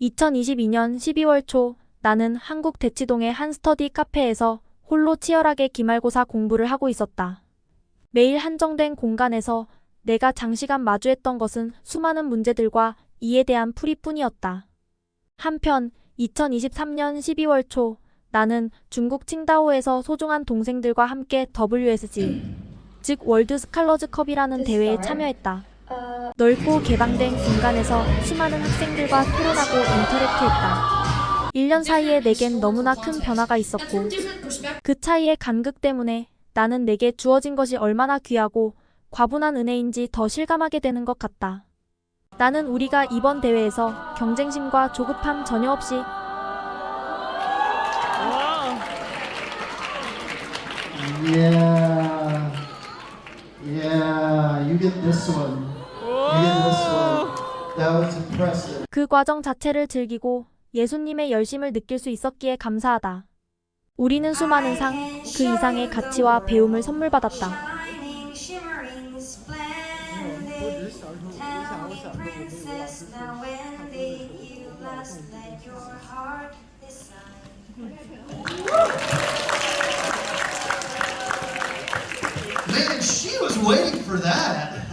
2022년 12월 초 나는 한국 대치동의 한 스터디 카페에서 홀로 치열하게 기말고사 공부를 하고 있었다. 매일 한정된 공간에서 내가 장시간 마주했던 것은 수많은 문제들과 이에 대한 풀이뿐이었다. 한편 2023년 12월 초 나는 중국 칭다오에서 소중한 동생들과 함께 WSG, 즉 월드 스칼러즈 컵이라는 대회에 참여했다. 넓고 개방된 공간에서 수많은 학생들과 토론하고 인터랙트했다. 1년 사이에 내겐 너무나 큰 변화가 있었고 그 차이의 간극 때문에 나는 내게 주어진 것이 얼마나 귀하고 과분한 은혜인지 더 실감하게 되는 것 같다. 나는 우리가 이번 대회에서 경쟁심과 조급함 전혀 없이 Yeah. Yeah, you get this one. 그 과정 자체를 즐기고 예수님의 열심을 느낄 수 있었기에 감사하다. 우리는 수많은 상, 그 이상의 가치와 배움을 선물 받았다. Man, she was waiting for that